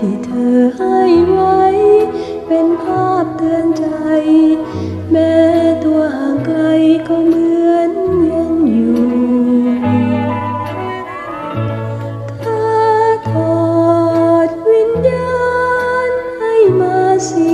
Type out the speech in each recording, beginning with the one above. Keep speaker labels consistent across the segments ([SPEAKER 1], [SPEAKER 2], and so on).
[SPEAKER 1] ที่เธอให้ไว้ เป็นภาพเตือนใจ แม้ตัวห่างไกลก็เหมือนยังอยู่ถ้าถอดวิญญาณให้มาสิง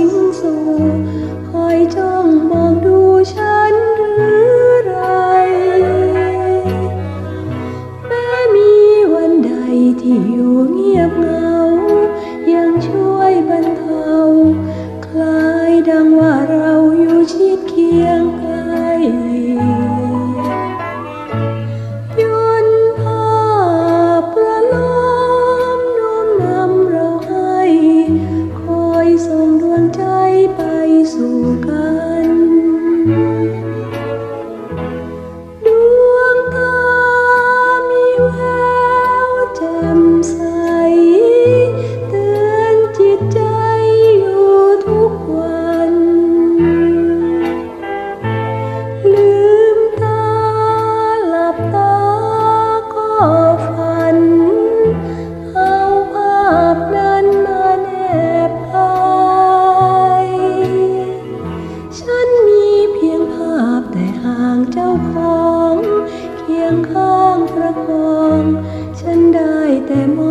[SPEAKER 1] ฝัน เอาภาพนั้นมาแนบไป ฉันมีเพียงภาพแต่ห่างเจ้าของ เคียงข้างประอง ฉันได้แต่มอ